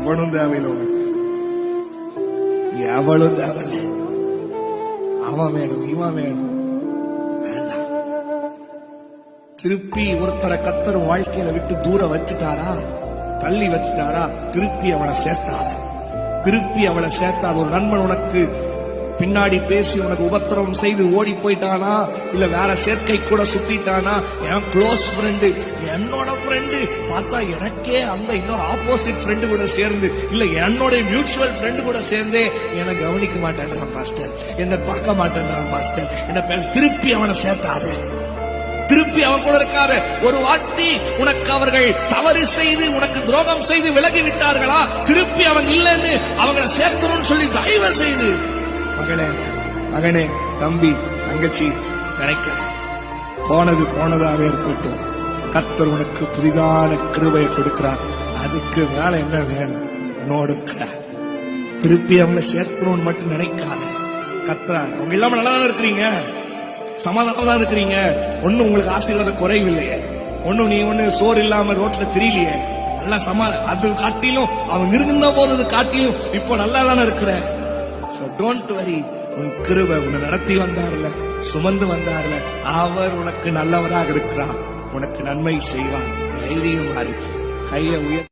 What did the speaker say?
எவனும் தேவையில்லை. எவளும் தேவையில்லை. அவன் வேணும் இவன் வேணும். வேண்டாம். திருப்பி ஒருத்தரை கத்தர் வாழ்க்கையில விட்டு தூர வச்சுட்டாரா? தள்ளி வச்சுட்டாரா? திருப்பி அவனை சேர்த்தாத. திருப்பி அவளை சேர்த்தாத ஒரு நண்பன் உனக்கு பின்னாடி பேசி உனக்கு உபத்திரவம் செய்து ஓடி போயிட்டானா? இல்ல வேற சேர்க்கை கூட சுத்திட்டானா? என் க்ளோஸ் ஃப்ரெண்டு என்னோட ஃப்ரெண்டு பார்த்தா எனக்கே அந்த இன்னொரு ஆப்போசிட் ஃப்ரெண்டு கூட சேர்ந்து இல்ல என்னோட மியூச்சுவல் ஃப்ரெண்டு கூட சேர்ந்தே என்னை கவனிக்க மாட்டேன்றான் மாஸ்டர் என்னை பார்க்க மாட்டேன்றான் மாஸ்டர் என்ன பேச திருப்பி அவனை சேர்த்தாதே. திருப்பி அவன் கூட இருக்காத. ஒரு வாட்டி உனக்கு அவர்கள் தவறு செய்து உனக்கு துரோகம் செய்து விலகி விட்டார்களா? திருப்பி அவன் இல்லைன்னு அவங்களை சேர்க்கணும்னு சொல்லி தயவு செய்து மகனே மகனே தம்பி தங்கச்சி நினைக்க போனது போனதாவே இருக்கட்டும். கத்தர் உனக்கு புதிதான கிருபையை கொடுக்கிறார். அதுக்கு மேல என்ன வேணும்? உன்னோடு இருக்கிறார் திருப்பி அவங்களை சேர்க்கணும்னு மட்டும் நினைக்காத. கத்ரா அவங்க இல்லாம நல்லா தானே இருக்கிறீங்க? சமாதானம் தான் இருக்கிறீங்க. ஒண்ணும் உங்களுக்கு ஆசீர்வாத குறைவில்லையே. ஒண்ணும் நீ ஒண்ணு சோறு இல்லாம ரோட்ல தெரியலையே. நல்லா சமா அது காட்டிலும் அவன் இருந்தா போது காட்டிலும் இப்போ நல்லா தானே இருக்கிற? டோன்ட் வரி உன் கிருபை உன்னை நடத்தி வந்தார்ல சுமந்து வந்தார்ல. அவர் உனக்கு நல்லவராக இருக்கிறார். உனக்கு நன்மை செய்வான் தைரியம் மாறி. கையை உயர்